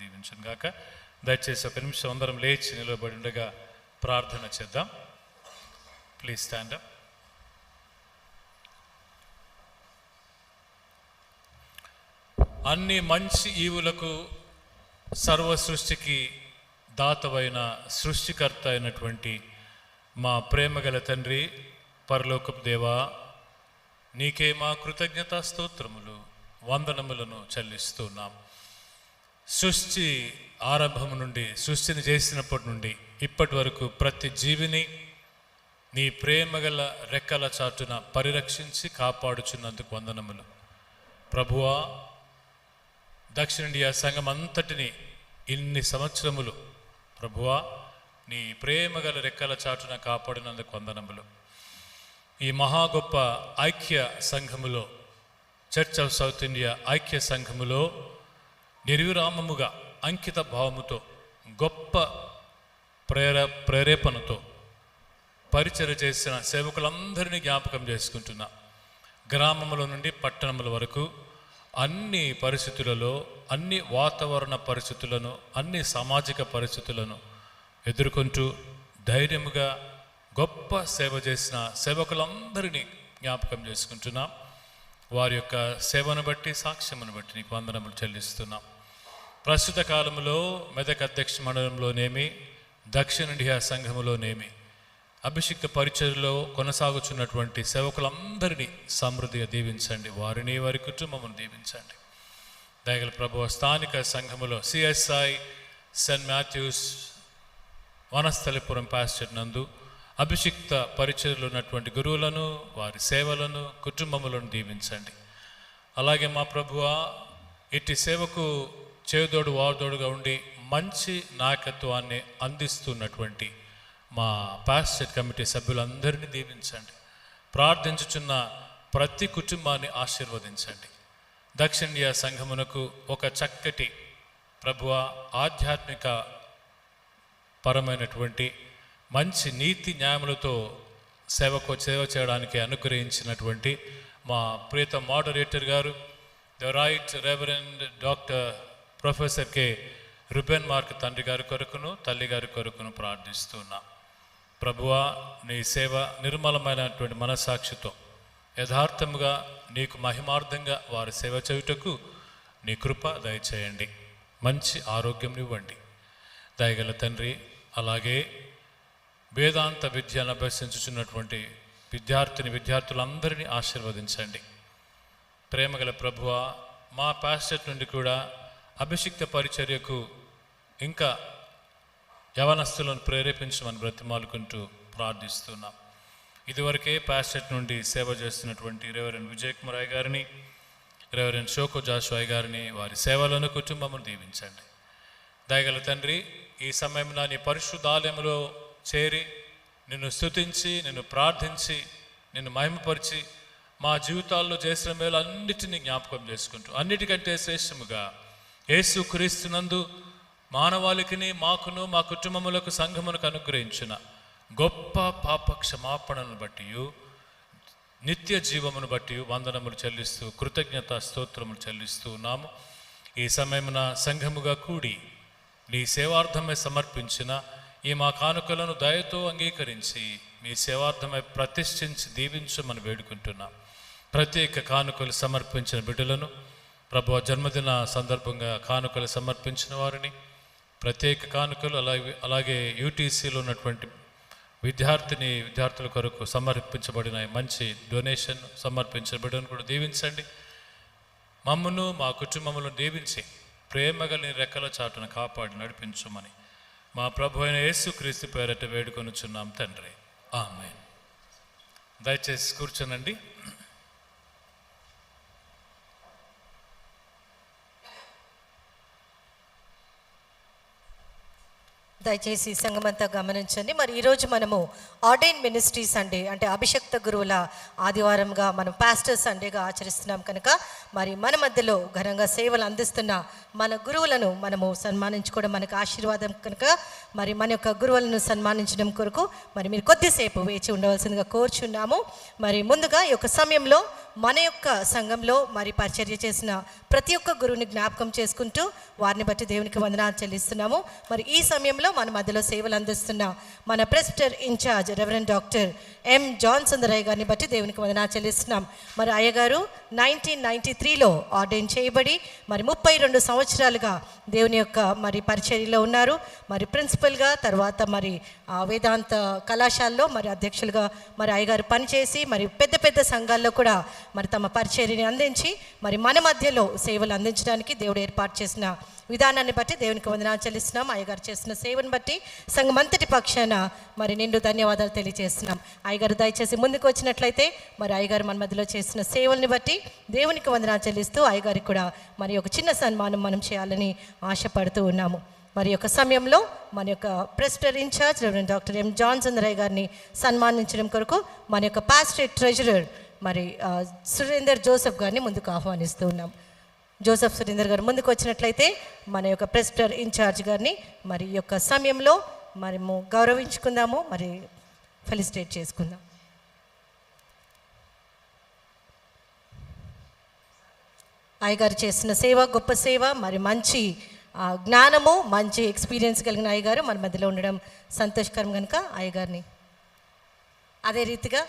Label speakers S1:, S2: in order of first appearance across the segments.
S1: దీవించను గాక దయచేసి ఒక నిమిషం అందరం లేచి నిలబడి ఉండగా ప్రార్థన చేద్దాం. ప్లీజ్ స్టాండ్ అప్ అన్ని మంచి ఈవులకు సర్వ సృష్టికి దాతవైన సృష్టికర్త అయినటువంటి మా ప్రేమగల తండ్రి పరలోకపు దేవా నీకే మా కృతజ్ఞత స్తోత్రములు వందనములను చెల్లిస్తున్నాం. సృష్టి ఆరంభం నుండి సృష్టిని చేసినప్పటి నుండి ఇప్పటి వరకు ప్రతి జీవిని నీ ప్రేమగల రెక్కల చాటున పరిరక్షించి కాపాడుచున్నందుకు వందనములు. ప్రభువా దక్షిణ ఇండియా సంఘం అంతటిని ఇన్ని సంవత్సరములు ప్రభువా నీ ప్రేమగల రెక్కల చాటున కాపాడినందుకు వందనములు. ఈ మహా గొప్ప ఐక్య సంఘములో చర్చ్ ఆఫ్ సౌత్ ఇండియా ఐక్య సంఘములో నిర్విరామముగా అంకిత భావముతో గొప్ప ప్రేర ప్రేరేపణతో పరిచయ చేసిన సేవకులందరినీ జ్ఞాపకం చేసుకుంటున్నా. గ్రామముల నుండి పట్టణముల వరకు అన్ని పరిస్థితులలో అన్ని వాతావరణ పరిస్థితులను అన్ని సామాజిక పరిస్థితులను ఎదుర్కొంటూ ధైర్యముగా గొప్ప సేవ చేసిన సేవకులందరినీ జ్ఞాపకం చేసుకుంటున్నాం. వారి యొక్క సేవను బట్టి సాక్ష్యమును బట్టి నీకు వందనములు చెల్లిస్తున్నాం. ప్రస్తుత కాలంలో మెదక్ అధ్యక్ష మండలంలోనేమి దక్షిణ సంఘంలోనేమి సంఘములోనేమి అభిషిక్త పరిచయలో కొనసాగుచున్నటువంటి సేవకులందరినీ సమృద్ధిగా దీవించండి. వారిని వారి కుటుంబమును దీవించండి. దయగల ప్రభు స్థానిక సంఘములో CSI Saint Matthew's Vanasthalipuram pastor నందు అభిషిక్త పరిచయలు ఉన్నటువంటి గురువులను వారి సేవలను కుటుంబములను దీవించండి. అలాగే మా ప్రభువ ఇట్టి సేవకు చేదోడు వాదోడుగా ఉండి మంచి నాయకత్వాన్ని అందిస్తున్నటువంటి మా ప్యాస్టెట్ కమిటీ సభ్యులందరినీ దీవించండి. ప్రార్థించుచున్న ప్రతి కుటుంబాన్ని ఆశీర్వదించండి. దక్షిణ సంఘమునకు ఒక చక్కటి ప్రభువ ఆధ్యాత్మిక పరమైనటువంటి మంచి నీతి న్యాయములతో సేవకు సేవ చేయడానికి అనుగ్రహించినటువంటి మా ప్రీత మోడరేటర్ గారు the right reverend doctor professor K. Ruben Mark తండ్రి గారి కొరకును తల్లి గారి కొరకును ప్రార్థిస్తున్నా. ప్రభువా నీ సేవ నిర్మలమైనటువంటి మనసాక్షితో యథార్థముగా నీకు మహిమార్థంగా వారి సేవ చేయుటకు నీ కృప దయచేయండి. మంచి ఆరోగ్యం ఇవ్వండి. దయగల తండ్రి అలాగే వేదాంత విద్యను అభ్యసించుచున్నటువంటి విద్యార్థిని విద్యార్థులందరినీ ఆశీర్వదించండి. ప్రేమగల ప్రభువ మా పాస్టర్ నుండి కూడా అభిషిక్త పరిచర్యకు ఇంకా యవనస్తులను ప్రేరేపించమని బ్రతిమాలుకుంటూ ప్రార్థిస్తున్నాం. ఇదివరకే ప్యాస్టెట్ నుండి సేవ చేస్తున్నటువంటి రెవరెండ్ విజయ్ కుమార్ గారిని రెవరెండ్ షోకో జాషువాయ్ గారిని వారి సేవలను కుటుంబమును దీవించండి. దయగల తండ్రి ఈ సమయంలో నీ పరిశుద్ధాలయంలో చేరి నిన్ను స్తుతించి నిన్ను ప్రార్థించి నిన్ను మహిమపరిచి మా జీవితాల్లో చేసిన మేలు అన్నిటినీ జ్ఞాపకం చేసుకుంటూ అన్నిటికంటే శ్రేష్టముగా యేసు క్రీస్తునందు మానవాళికిని మాకును మా కుటుంబములకు సంఘములకు అనుగ్రహించిన గొప్ప పాప క్షమాపణను బట్టి నిత్య జీవమును బట్టి వందనములు చెల్లిస్తూ కృతజ్ఞత స్తోత్రములు చెల్లిస్తూ ఉన్నాము. ఈ సమయమున సంఘముగా కూడి నీ సేవార్థమై సమర్పించిన ఈ మా కానుకలను దయతో అంగీకరించి మీ సేవార్థమై ప్రతిష్ఠించి దీవించమని వేడుకుంటున్నాం. ప్రత్యేక కానుకలు సమర్పించిన బిడ్డలను ప్రభు జన్మదిన సందర్భంగా కానుకలు సమర్పించిన వారిని ప్రత్యేక కానుకలు అలాగే అలాగే యూటీసీలో ఉన్నటువంటి విద్యార్థిని విద్యార్థుల కొరకు సమర్పించబడిన మంచి డొనేషన్ సమర్పించబడిన కూడా దీవించండి. మమ్మను మా కుటుంబములను దీవించి ప్రేమగలిని రెక్కల చాటును కాపాడి నడిపించమని మా ప్రభు అయిన యేసుక్రీస్తు పేరట వేడుకొనుచున్నాం తండ్రి. ఆమె దయచేసి కూర్చోనండి.
S2: దయచేసి సంగమంతా గమనించండి. మరి ఈరోజు మనము ఆర్డైన్ మినిస్ట్రీ సండే అంటే అభిషక్త గురువుల ఆదివారంగా మనం పాస్టర్ సండేగా ఆచరిస్తున్నాం కనుక మరి మన మధ్యలో ఘనంగా సేవలు అందిస్తున్న మన గురువులను మనము సన్మానించుకోవడం మనకు ఆశీర్వాదం కనుక మరి మన యొక్క గురువులను సన్మానించడం కొరకు మరి మీరు కొద్దిసేపు వేచి ఉండవలసిందిగా కోరుచున్నాము. మరి ముందుగా ఈ యొక్క సమయంలో మన యొక్క సంఘంలో మరి పరిచర్య చేసిన ప్రతి ఒక్క గురువుని జ్ఞాపకం చేసుకుంటూ వారిని బట్టి దేవునికి వందనాలు చెల్లిస్తున్నాము. మరి ఈ సమయంలో మన మధ్యలో సేవలు అందిస్తున్న మన president in-charge reverend doctor M John Sundaraiah గారిని బట్టి దేవునికి వందనాలు చెల్లిస్తున్నాం. మరి అయ్యగారు నైన్టీన్ నైంటీ త్రీలో ఆర్డైన్ చేయబడి మరి ముప్పై రెండు సంవత్సరాలుగా దేవుని యొక్క మరి పరిచర్యలో ఉన్నారు. మరి ప్రిన్సిపల్గా తర్వాత మరి ఆ, వేదాంత కళాశాలలో మరి అధ్యక్షులుగా మరి అయ్యగారు పనిచేసి మరి పెద్ద పెద్ద సంఘాల్లో కూడా మరి తమ పరిచర్యని అందించి మరి మన మధ్యలో సేవలు అందించడానికి దేవుడు ఏర్పాటు చేసిన విధానాన్ని బట్టి దేవునికి వందనాలు చెల్లిస్తున్నాం. అయ్యగారు చేసిన దేవుని బట్టి సంఘమంతటి పక్షాన మరి నిండు ధన్యవాదాలు తెలియజేస్తున్నాం. అయ్యగారు దయచేసి ముందుకు వచ్చినట్లయితే మరి అయ్యగారు మన మధ్యలో చేసిన సేవల్ని బట్టి దేవునికి వందనాలు చెల్లిస్తూ అయ్యగారికి కూడా మరి ఒక చిన్న సన్మానం మనం చేయాలని ఆశపడుతూ ఉన్నాము. మరి యొక్క సమయంలో మన యొక్క president in-charge doctor M Johnson Roy గారిని సన్మానించడం కొరకు మన యొక్క పాస్టేట్ ట్రెజరర్ మరి సురేందర్ జోసెఫ్ గారిని ముందుకు ఆహ్వానిస్తూ ఉన్నాం. జోసెఫ్ సురేందర్ గారు ముందుకు వచ్చినట్లయితే మన యొక్క ప్రెసిడర్ ఇన్ఛార్జ్ గారిని మరి యొక్క సమయంలో మనము గౌరవించుకుందాము మరి ఫెలిసిటేట్ చేసుకుందాం. అయ్యగారు చేసిన సేవ గొప్ప సేవ మరి మంచి జ్ఞానము మంచి ఎక్స్పీరియన్స్ కలిగిన అయ్యగారు మన మధ్యలో ఉండడం సంతోషకరం కనుక అయ్యగారిని. అదే రీతిగా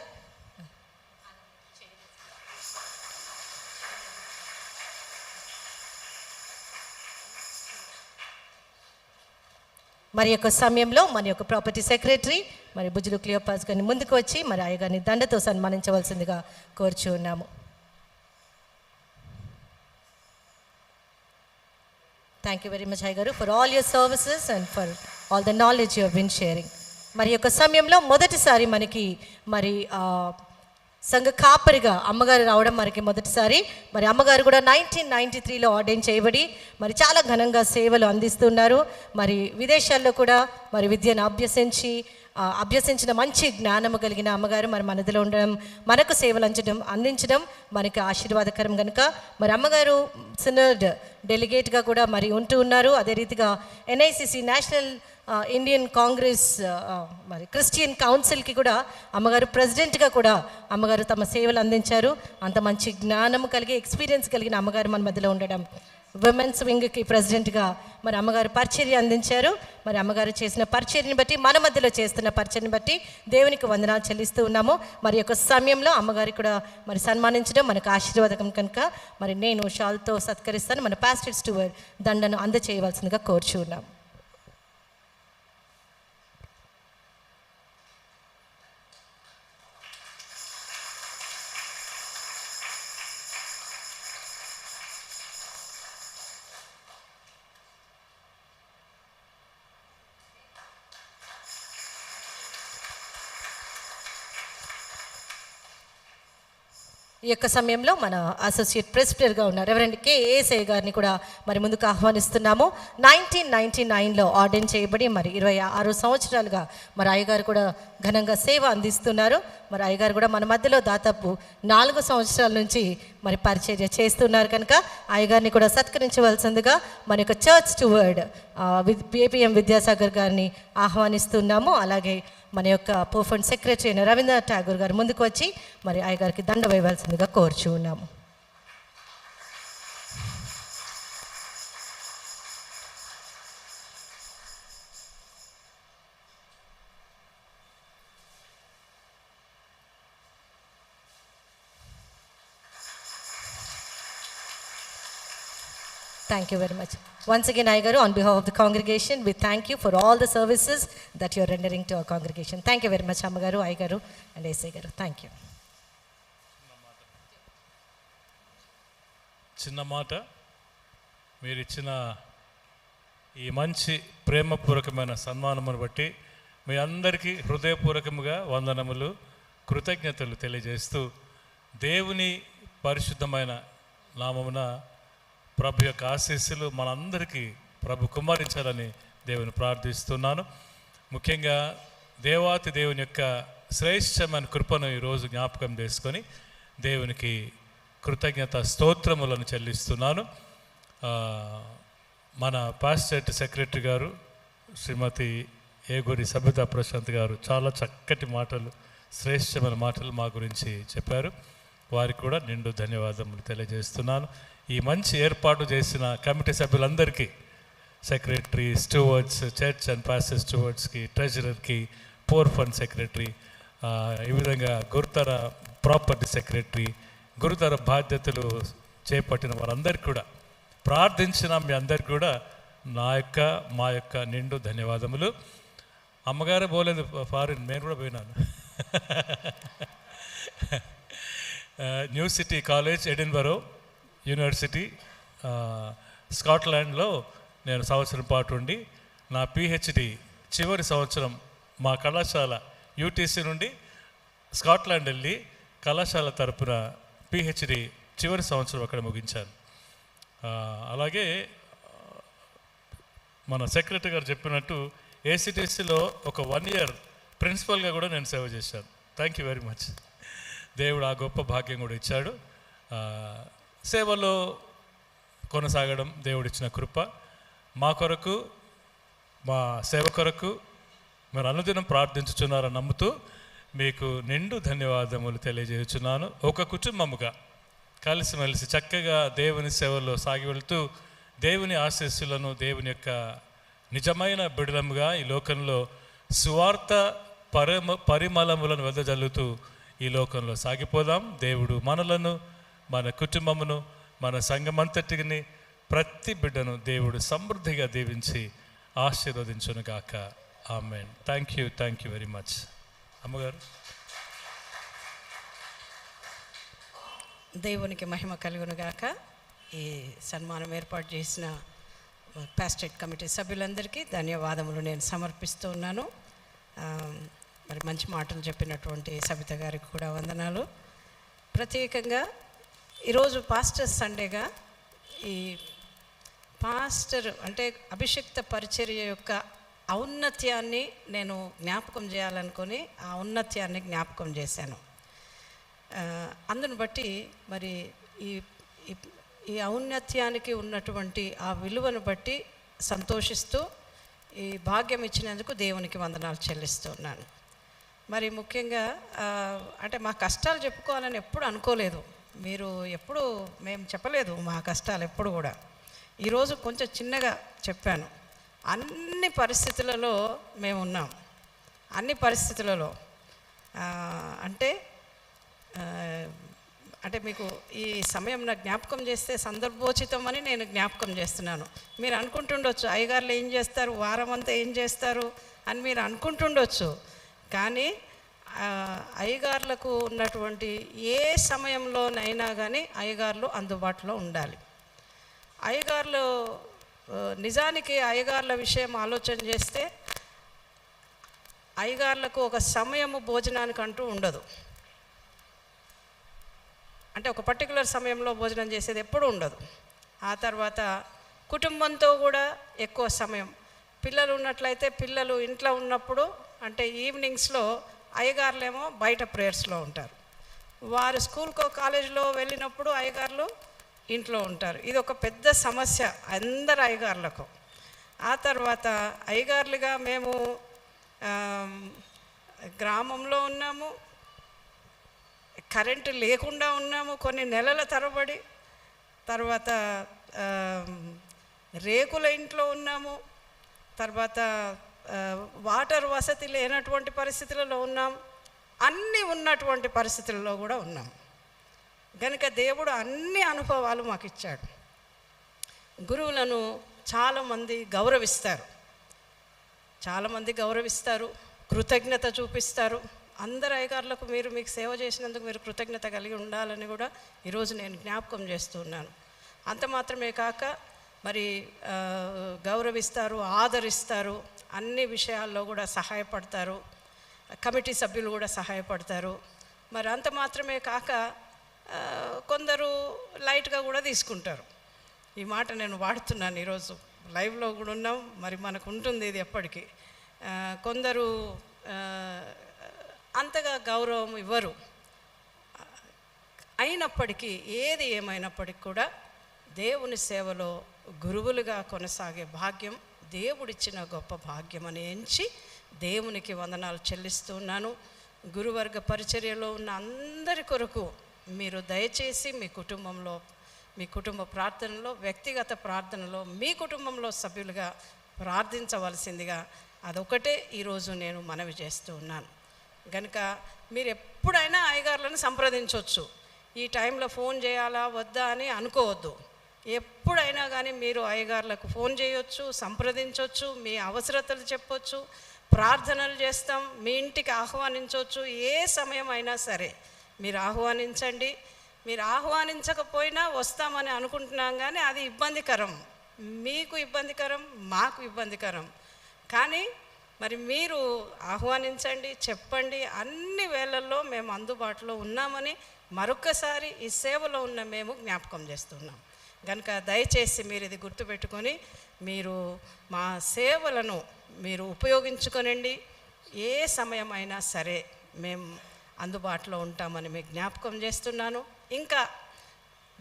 S2: మరి యొక్క సమయంలో మన యొక్క ప్రాపర్టీ సెక్రటరీ మరి బుజులు క్లియోపాస్ గారిని ముందుకు వచ్చి మరి అయ్యగారిని దండతో సన్మానించవలసిందిగా కోరుచు ఉన్నాము. థ్యాంక్ యూ వెరీ మచ్ అయ్య గారు for all your services and for all the knowledge you been sharing మరి యొక్క సమయంలో మొదటిసారి మనకి మరి సంఘ కాపరిగా అమ్మగారు రావడం మనకి మొదటిసారి. మరి అమ్మగారు కూడా నైన్టీన్ నైంటీ త్రీలో ఆర్డైన్ చేయబడి మరి చాలా ఘనంగా సేవలు అందిస్తున్నారు. మరి విదేశాల్లో కూడా మరి విద్యను అభ్యసించి అభ్యసించిన మంచి జ్ఞానము కలిగిన అమ్మగారు మరి మనదిలో ఉండడం మనకు సేవలు అంచడం అందించడం మనకి ఆశీర్వాదకరం కనుక మరి అమ్మగారు సినర్డ్ డెలిగేట్గా కూడా మరి ఉంటూ ఉన్నారు. అదే రీతిగా ఎన్ఐసిసి నేషనల్ ఇండియన్ కాంగ్రెస్ మరి క్రిస్టియన్ కౌన్సిల్కి కూడా అమ్మగారు ప్రెసిడెంట్గా కూడా అమ్మగారు తమ సేవలు అందించారు. అంత మంచి జ్ఞానం కలిగి ఎక్స్పీరియన్స్ కలిగిన అమ్మగారు మన మధ్యలో ఉండడం విమెన్స్ వింగ్కి ప్రెసిడెంట్గా మరి అమ్మగారు పరిచర్య అందించారు. మరి అమ్మగారు చేసిన పరిచర్యని బట్టి మన మధ్యలో చేస్తున్న పరిచర్ని బట్టి దేవునికి వందనాలు చెల్లిస్తూ ఉన్నాము. మరి యొక్క సమయంలో అమ్మగారికి కూడా మరి సన్మానించడం మనకు ఆశీర్వాదకం కనుక మరి నేను షాల్తో సత్కరిస్తాను. మన పాస్టర్ స్టూవర్ దండను అందచేయవలసిందిగా కోరుచు ఉన్నాము ఈ యొక్క సమయంలో మన అసోసియేట్ ప్రెసిడెంట్గా ఉన్నారు. రెవరెండ్ కేఏసఐ గారిని కూడా మరి ముందుకు ఆహ్వానిస్తున్నాము. నైన్టీన్ నైన్టీ నైన్లో ఆర్డెన్ చేయబడి మరి ఇరవై ఆరు సంవత్సరాలుగా మరి అయ్యగారు కూడా ఘనంగా సేవ అందిస్తున్నారు. మరి అయ్యగారు కూడా మన మధ్యలో దాదాపు నాలుగు సంవత్సరాల నుంచి మరి పరిచర్య చేస్తున్నారు కనుక అయ్యగారిని కూడా సత్కరించవలసిందిగా మన యొక్క చర్చ్ టువర్డ్ ఏపీఎం విద్యాసాగర్ గారిని ఆహ్వానిస్తున్నాము. అలాగే మన యొక్క పోఫండ్ సెక్రటరీ అయిన రవీంద్రనాథ్ ఠాగూర్ గారు ముందుకు వచ్చి మరి అయ్యగారికి దండ వేయవలసిందిగా కోరుచు ఉన్నాము. Thank you very much once again I గారు on behalf of the congregation we thank you for all the services that your rendering to our congregation thank you very much అమ్మగారు ఐ గారు అండ్ ఏసై గారు థ్యాంక్ యూ
S1: చిన్న మాట మీరు ఇచ్చిన ఈ మంచి ప్రేమపూర్వకమైన సన్మానమును బట్టి మీ అందరికీ హృదయపూర్వకముగా వందనములు కృతజ్ఞతలు తెలియజేస్తూ దేవుని పరిశుద్ధమైన నామమున ప్రభు యొక్క ఆశీస్సులు మనందరికీ ప్రభు కుమ్మరించాలని దేవుని ప్రార్థిస్తున్నాను. ముఖ్యంగా దేవాతి దేవుని యొక్క శ్రేష్టమైన కృపను ఈరోజు జ్ఞాపకం చేసుకొని దేవునికి కృతజ్ఞత స్తోత్రములను చెల్లిస్తున్నాను. మన పాస్టేట్ సెక్రటరీ గారు శ్రీమతి ఏగూరి సబితా ప్రశాంత్ గారు చాలా చక్కటి మాటలు శ్రేష్టమైన మాటలు మా గురించి చెప్పారు. వారికి కూడా నిండు ధన్యవాదములు తెలియజేస్తున్నాను. ఈ మంచి ఏర్పాటు చేసిన కమిటీ సభ్యులందరికీ secretary stewards church and pastor స్టూవర్డ్స్కి ట్రెజరర్కి పోర్ ఫండ్ సెక్రటరీ ఈ విధంగా గురుతర ప్రాపర్టీ సెక్రటరీ గురుతర బాధ్యతలు చేపట్టిన వారందరికీ కూడా ప్రార్థించిన మీ అందరికీ కూడా నా యొక్క మా యొక్క నిండు ధన్యవాదములు. అమ్మగారే పోలేదు ఫారిన్ నేను కూడా పోయినాను. New city college Edinburgh. University స్కాట్లాండ్లో నేను సంవత్సరం పాటు ఉండి నా పిహెచ్డి చివరి సంవత్సరం మా కళాశాల యూటీసీ నుండి స్కాట్లాండ్ వెళ్ళి కళాశాల తరపున పిహెచ్డి చివరి సంవత్సరం అక్కడ ముగించాను. అలాగే మన సెక్రటరీ గారు చెప్పినట్టు ఏసీటీసీలో ఒక వన్ ఇయర్ ప్రిన్సిపల్గా కూడా నేను సేవ చేశాను. Thank you very much. దేవుడు ఆ గొప్ప భాగ్యం కూడా ఇచ్చాడు. సేవలో కొనసాగడం దేవుడిచ్చిన కృప. మా కొరకు మా సేవ కొరకు మీరు అనుదినం ప్రార్థించుచున్నారని నమ్ముతూ మీకు నిండు ధన్యవాదములు తెలియజేస్తున్నాను ఒక కుటుంబముగా కలిసిమెలిసి చక్కగా దేవుని సేవలో సాగి వెళుతూ దేవుని ఆశీస్సులను దేవుని యొక్క నిజమైన బిడలముగా ఈ లోకంలో సువార్త పరిమ పరిమళములను వెదజల్లుతూ ఈ లోకంలో సాగిపోదాం. దేవుడు మనలను మన కుటుంబమును మన సంఘమంతటిని ప్రతి బిడ్డను దేవుడు సమృద్ధిగా దీవించి ఆశీర్వదించును గాక amen. Thank you thank you very much అమ్మగారు.
S3: దేవునికి మహిమ కలుగును గాక ఈ సన్మానం ఏర్పాటు చేసిన ప్యాస్టేట్ కమిటీ సభ్యులందరికీ ధన్యవాదములు నేను సమర్పిస్తూ ఉన్నాను. మరి మంచి మాటలు చెప్పినటువంటి సబిత గారికి కూడా వందనాలు. ప్రత్యేకంగా ఈరోజు పాస్టర్ సండేగా ఈ పాస్టర్ అంటే అభిషిక్త పరిచర్య యొక్క ఔన్నత్యాన్ని నేను జ్ఞాపకం చేయాలనుకొని ఆ ఔన్నత్యాన్ని జ్ఞాపకం చేశాను. అందును బట్టి మరి ఈ ఈ- ఔన్నత్యానికి ఉన్నటువంటి ఆ విలువను బట్టి సంతోషిస్తూ ఈ భాగ్యం ఇచ్చినందుకు దేవునికి వందనాలు చెల్లిస్తున్నాను మరి ముఖ్యంగా అంటే మా కష్టాలు చెప్పుకోవాలని ఎప్పుడు అనుకోలేదు. మీరు ఎప్పుడు మేము చెప్పలేదు మా కష్టాలు ఎప్పుడు కూడా. ఈరోజు కొంచెం చిన్నగా చెప్పాను. అన్ని పరిస్థితులలో మేము ఉన్నాం. అన్ని పరిస్థితులలో అంటే అంటే మీకు ఈ సమయం నా జ్ఞాపకం చేస్తే సందర్భోచితం అని నేను జ్ఞాపకం చేస్తున్నాను. మీరు అనుకుంటుండొచ్చు అయ్యగారులు ఏం చేస్తారు వారం అంతా ఏం చేస్తారు అని మీరు అనుకుంటుండొచ్చు. కానీ అయ్యగారులకు ఉన్నటువంటి ఏ సమయంలోనైనా కానీ అయ్యగారులు అందుబాటులో ఉండాలి. అయ్యగారులు నిజానికి అయ్యగారుల విషయం ఆలోచన చేస్తే అయ్యగారులకు ఒక సమయము భోజనానికి అంటూ ఉండదు. అంటే ఒక పర్టికులర్ సమయంలో భోజనం చేసేది ఎప్పుడూ ఉండదు. ఆ తర్వాత కుటుంబంతో కూడా ఎక్కువ సమయం. పిల్లలు ఉన్నట్లయితే పిల్లలు ఇంట్లో ఉన్నప్పుడు అంటే ఈవినింగ్స్లో అయ్యగారులేమో బయట ప్రేయర్స్లో ఉంటారు. వారు స్కూల్కో కాలేజీలో వెళ్ళినప్పుడు అయ్యగారులు ఇంట్లో ఉంటారు. ఇది ఒక పెద్ద సమస్య అందరు అయ్యగారులకు. ఆ తర్వాత అయ్యగారులుగా మేము గ్రామంలో ఉన్నాము. కరెంటు లేకుండా ఉన్నాము కొన్ని నెలల తరబడి. తర్వాత రేకుల ఇంట్లో ఉన్నాము. తర్వాత వాటర్ వసతి లేనటువంటి పరిస్థితులలో ఉన్నాం. అన్నీ ఉన్నటువంటి పరిస్థితుల్లో కూడా ఉన్నాం. కనుక దేవుడు అన్ని అనుభవాలు మాకు ఇచ్చాడు గురువులను చాలామంది గౌరవిస్తారు. చాలామంది గౌరవిస్తారు. కృతజ్ఞత చూపిస్తారు. అందరు అయ్యగారులకు మీరు మీకు సేవ చేసినందుకు మీరు కృతజ్ఞత కలిగి ఉండాలని కూడా ఈరోజు నేను జ్ఞాపకం చేస్తున్నాను అంత మాత్రమే కాక మరి గౌరవిస్తారు ఆదరిస్తారు. అన్ని విషయాల్లో కూడా సహాయపడతారు. కమిటీ సభ్యులు కూడా సహాయపడతారు. మరి అంత మాత్రమే కాక కొందరు లైట్గా కూడా తీసుకుంటారు. ఈ మాట నేను వాడుతున్నాను ఈరోజు. లైవ్లో కూడా ఉన్నాం. మరి మనకు ఉంటుంది ఇది ఎప్పటికీ. కొందరు అంతగా గౌరవం ఇవ్వరు. అయినప్పటికీ ఏది ఏమైనప్పటికీ కూడా దేవుని సేవలో గురువులుగా కొనసాగే భాగ్యం దేవుడిచ్చిన గొప్ప భాగ్యం అని ఎంచి దేవునికి వందనాలు చెల్లిస్తున్నాను గురువర్గ పరిచర్యలో ఉన్న అందరి కొరకు మీరు దయచేసి మీ కుటుంబంలో మీ కుటుంబ ప్రార్థనలో వ్యక్తిగత ప్రార్థనలో మీ కుటుంబంలో సభ్యులుగా ప్రార్థించవలసిందిగా అదొకటే ఈరోజు నేను మనవి చేస్తూ ఉన్నాను. కనుక మీరు ఎప్పుడైనా అయ్యగారులను సంప్రదించవచ్చు ఈ టైంలో ఫోన్ చేయాలా వద్దా అని అనుకోవద్దు. ఎప్పుడైనా కానీ మీరు అయ్యగారులకు ఫోన్ చేయొచ్చు సంప్రదించవచ్చు మీ అవసరతలు చెప్పొచ్చు ప్రార్థనలు చేస్తాం మీ ఇంటికి ఆహ్వానించవచ్చు ఏ సమయం అయినా సరే. మీరు ఆహ్వానించండి. మీరు ఆహ్వానించకపోయినా వస్తామని అనుకుంటున్నాం కానీ అది ఇబ్బందికరం. మీకు ఇబ్బందికరం మాకు ఇబ్బందికరం. కానీ మరి మీరు ఆహ్వానించండి చెప్పండి అన్ని వేళల్లో మేము అందుబాటులో ఉన్నామని మరొకసారి ఈ సేవలో ఉన్న మేము జ్ఞాపకం చేస్తున్నాం. కనుక దయచేసి మీరు ఇది గుర్తుపెట్టుకొని మీరు మా సేవలను మీరు ఉపయోగించుకొనండి. ఏ సమయమైనా సరే మేము అందుబాటులో ఉంటామని మీకు జ్ఞాపకం చేస్తున్నాను. ఇంకా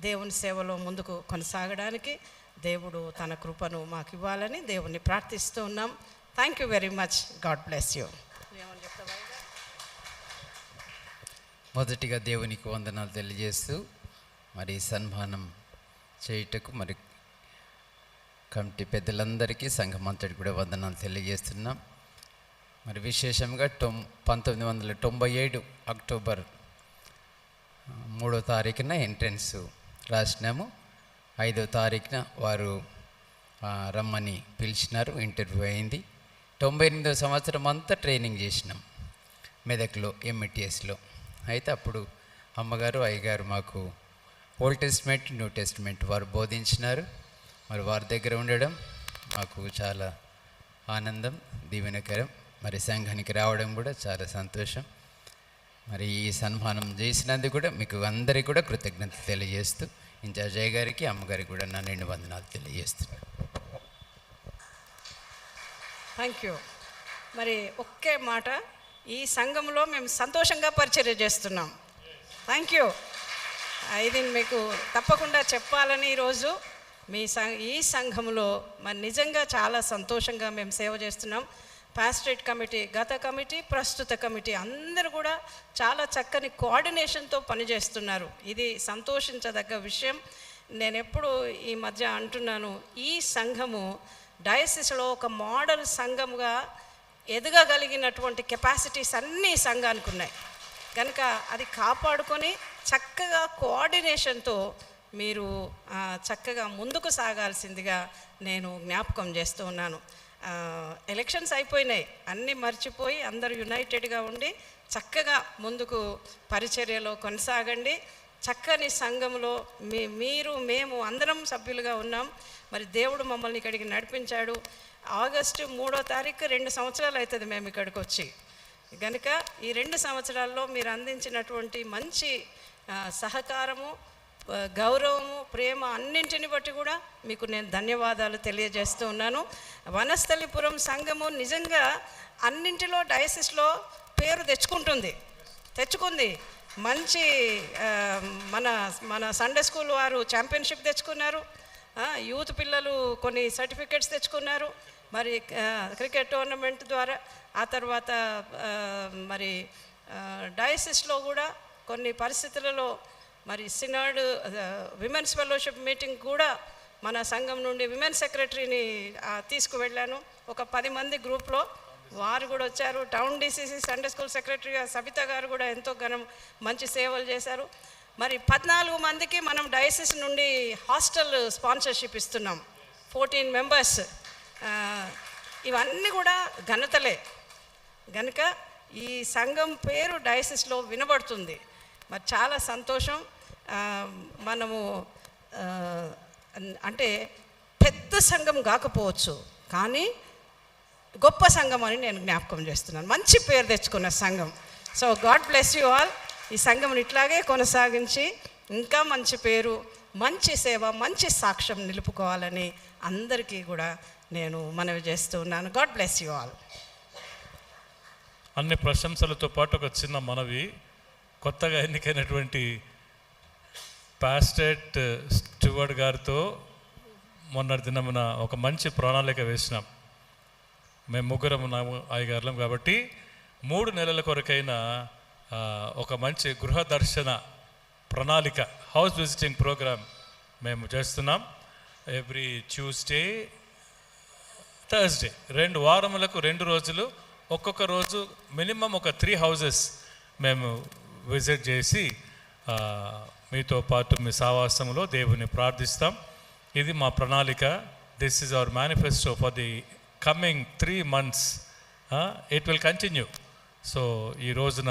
S3: దేవుని సేవలో ముందుకు కొనసాగడానికి దేవుడు తన కృపను మాకు ఇవ్వాలని దేవుణ్ణి ప్రార్థిస్తూ ఉన్నాం. Thank you very much God bless you
S4: మొదటిగా దేవునికి వందనాలు తెలియజేస్తూ మరి సన్మానం చేయుటకు మరి కమిటీ పెద్దలందరికీ సంఘమంతటి కూడా వందనాలు తెలియజేస్తున్నాం. మరి విశేషంగా తొం పంతొమ్మిది వందల తొంభై ఏడు అక్టోబర్ మూడో తారీఖున ఎంట్రన్స్ రాసినాము. ఐదో తారీఖున వారు రమ్మని పిలిచినారు. ఇంటర్వ్యూ అయింది. తొంభై ఎనిమిదో సంవత్సరం అంతా ట్రైనింగ్ చేసినాం మెదక్లో ఎంఈటిఎస్లో అయితే అప్పుడు అమ్మగారు అయ్యగారు మాకు ఓల్డ్ టెస్ట్మెంట్ న్యూ టెస్ట్మెంట్ వారు బోధించినారు. మరి వారి దగ్గర ఉండడం మాకు చాలా ఆనందం దీవెనకరం. మరి సంఘానికి రావడం కూడా చాలా సంతోషం. మరి ఈ సన్మానం చేసినందుకు కూడా మీకు అందరికీ కూడా కృతజ్ఞత తెలియజేస్తూ ఇన్ఛార్జ్ అయ్య గారికి అమ్మగారికి కూడా నా రెండు వందనాలు తెలియజేస్తున్నాను.
S3: థ్యాంక్ యూ మరి ఒకే మాట ఈ సంఘంలో మేము సంతోషంగా పరిచర్య చేస్తున్నాం. థ్యాంక్ యూ ఇది మీకు తప్పకుండా చెప్పాలని ఈరోజు మీ సం ఈ సంఘంలో మరి నిజంగా చాలా సంతోషంగా మేము సేవ చేస్తున్నాం. పాస్టరేట్ కమిటీ గత కమిటీ ప్రస్తుత కమిటీ అందరూ కూడా చాలా చక్కని కోఆర్డినేషన్తో పనిచేస్తున్నారు. ఇది సంతోషించదగ్గ విషయం. నేను ఎప్పుడు ఈ మధ్య అంటున్నాను ఈ సంఘము డయసిస్లో ఒక మోడల్ సంఘముగా ఎదగగలిగినటువంటి కెపాసిటీస్ అన్నీ సంఘానికి ఉన్నాయి. కనుక అది కాపాడుకొని చక్కగా కోఆర్డినేషన్తో మీరు చక్కగా ముందుకు సాగాల్సిందిగా నేను జ్ఞాపకం చేస్తూ ఉన్నాను. ఎలక్షన్స్ అయిపోయినాయి. అన్నీ మర్చిపోయి అందరూ యునైటెడ్గా ఉండి చక్కగా ముందుకు పరిచర్యలో కొనసాగండి. చక్కని సంఘంలో మీ మీరు మేము అందరం సభ్యులుగా ఉన్నాం. మరి దేవుడు మమ్మల్ని ఇక్కడికి నడిపించాడు. ఆగస్టు మూడో తారీఖు రెండు సంవత్సరాలు అవుతుంది మేము ఇక్కడికి వచ్చి కనుక ఈ రెండు సంవత్సరాల్లో మీరు అందించినటువంటి మంచి సహకారము గౌరవము ప్రేమ అన్నింటిని బట్టి కూడా మీకు నేను ధన్యవాదాలు తెలియజేస్తూ ఉన్నాను. వనస్థలిపురం సంఘము నిజంగా అన్నింటిలో డయసిస్లో పేరు తెచ్చుకుంటుంది. తెచ్చుకుంది. మంచి మన మన సండే స్కూల్ వారు ఛాంపియన్షిప్ తెచ్చుకున్నారు. యూత్ పిల్లలు కొన్ని సర్టిఫికెట్స్ తెచ్చుకున్నారు. మరి క్రికెట్ టోర్నమెంట్ ద్వారా ఆ తర్వాత మరి ఆ, డయసిస్లో కూడా కొన్ని పరిస్థితులలో మరి సినాడ్ విమెన్స్ ఫెలోషిప్ మీటింగ్ కూడా మన సంఘం నుండి విమెన్ సెక్రటరీని తీసుకువెళ్ళాను. ఒక పది మంది గ్రూప్లో వారు కూడా వచ్చారు. టౌన్ డీసీసీ సండే స్కూల్ సెక్రటరీగా సబిత గారు కూడా ఎంతో ఘనం మంచి సేవలు చేశారు. మరి పద్నాలుగు మందికి మనం డయసిస్ నుండి హాస్టల్ స్పాన్సర్షిప్ ఇస్తున్నాం. Fourteen members. ఇవన్నీ కూడా ఘనతలే. గనుక ఈ సంఘం పేరు డయసిస్లో వినబడుతుంది. మరి చాలా సంతోషం. మనము అంటే పెద్ద సంఘం కాకపోవచ్చు కానీ గొప్ప సంఘం అని నేను జ్ఞాపకం చేస్తున్నాను. మంచి పేరు తెచ్చుకున్న సంఘం. So God bless you all. ఈ సంఘం ఇట్లాగే కొనసాగించి ఇంకా మంచి పేరు మంచి సేవ మంచి సాక్ష్యం నిలుపుకోవాలని అందరికీ కూడా నేను మనవి చేస్తూ ఉన్నాను. God bless you all.
S1: అన్ని ప్రశంసలతో పాటు ఒక చిన్న మనవి. కొత్తగా ఎన్నికైనటువంటి పాస్టేట్ స్టూవర్డ్ గారితో మొన్నటి దినమున ఒక మంచి ప్రణాళిక వేసినాం. మేము ముగ్గురం ఉన్నాము అయ్యగారులం కాబట్టి మూడు నెలల కొరకైన ఒక మంచి గృహ దర్శన ప్రణాళిక హౌస్ విజిటింగ్ ప్రోగ్రామ్ మేము చేస్తున్నాం. ఎవ్రీ ట్యూస్డే థర్స్డే రెండు వారములకు రెండు రోజులు ఒక్కొక్క రోజు మినిమం ఒక త్రీ హౌజెస్ మేము విజిట్ చేసి మీతో పాటు మీ సావాసంలో దేవుని ప్రార్థిస్తాం. ఇది మా ప్రణాళిక. This is our manifesto for the coming three months it will continue so ఈ రోజున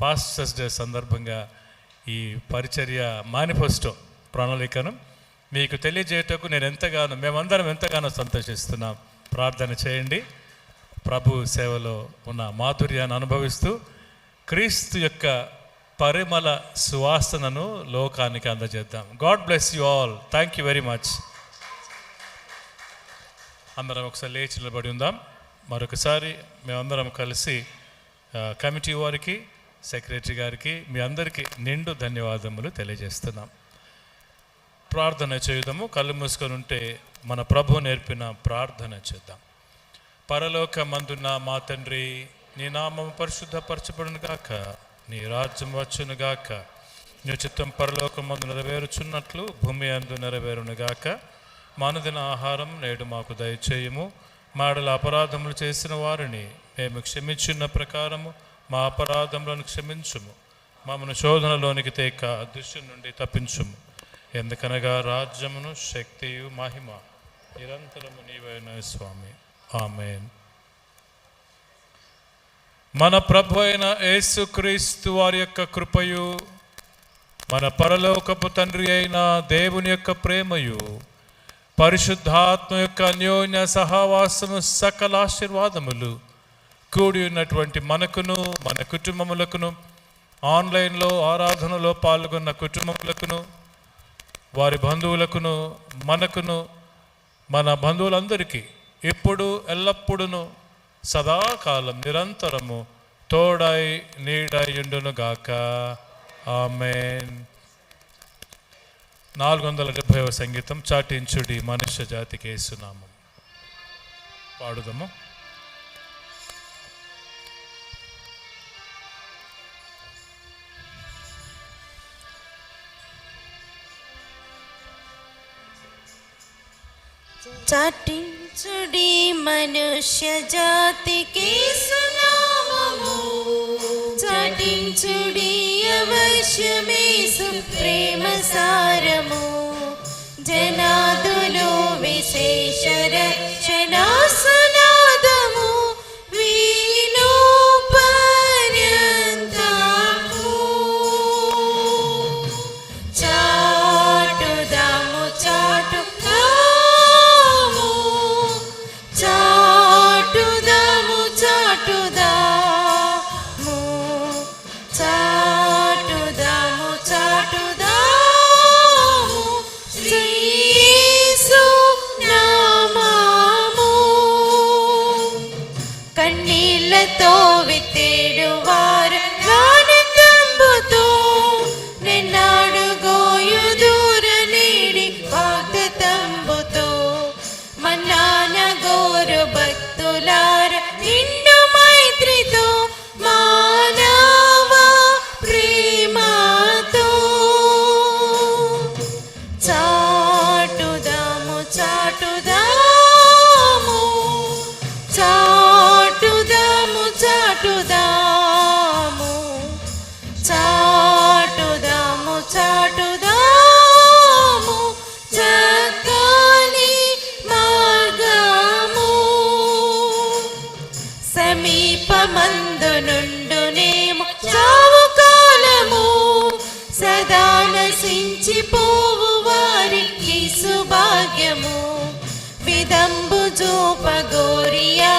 S1: పాస్టర్స్ డే సందర్భంగా ఈ పరిచర్య మేనిఫెస్టో ప్రణాళికను మీకు తెలియజేయటకు నేను ఎంతగానో మేమందరం ఎంతగానో సంతోషిస్తున్నాం. ప్రార్థన చేయండి. ప్రభు సేవలో ఉన్న మాధుర్యాన్ని అనుభవిస్తూ క్రీస్తు యొక్క పరిమళ సువాసనను లోకానికి అందజేద్దాం. God bless you all thank you very much అందరం ఒకసారి లేచి నిలబడి ఉందాం. మరొకసారి మేమందరం కలిసి కమిటీ వారికి సెక్రటరీ గారికి మీ అందరికీ నిండు ధన్యవాదములు తెలియజేస్తున్నాం. ప్రార్థన చేయుదాము. కళ్ళు మూసుకొని ఉంటే మన ప్రభు నేర్పిన ప్రార్థన చేద్దాం. పరలోక మందున్న మా తండ్రి నీ నామం పరిశుద్ధపరచబడును కాక నీ రాజ్యం వచ్చును గాక. నీ చిత్తం పరలోకం మందు నెరవేరుచున్నట్లు భూమి అందు నెరవేరును గాక. మానదిన ఆహారం నేడు మాకు దయచేయము. మాడల అపరాధములు చేసిన వారిని మేము క్షమించిన ప్రకారము మా అపరాధములను క్షమించుము. మమ్మను శోధనలోనికి తేక దుష్టు నుండి తప్పించుము. ఎందుకనగా రాజ్యమును శక్తియు మహిమ. నిరంతరము నీవైన స్వామి. ఆమెన్. మన ప్రభు అయిన యేసుక్రీస్తు వారి యొక్క కృపయు మన పరలోకపు తండ్రి అయిన దేవుని యొక్క ప్రేమయు పరిశుద్ధాత్మ యొక్క అన్యోన్య సహవాసము సకల ఆశీర్వాదములు కూడి ఉన్నటువంటి మనకును మన కుటుంబములకును ఆన్లైన్లో ఆరాధనలో పాల్గొన్న కుటుంబములకును వారి బంధువులకును మనకును మన బంధువులందరికీ ఇప్పుడు ఎల్లప్పుడూ సదాకాలం నిరంతరము తోడై నీడయుండును గాక. ఆమెన్. నాలుగు వందల డెబ్భైవ సంగీతం చాటించుడి మనుష్య జాతికి వేస్తున్నాము పాడుదాము.
S5: చాటి మనుష్య జాతికి సునామము చాటించుడి అవశ్యమేసు ప్రేమ సారము జనాదులు విశేష తంబు జోపగోరియా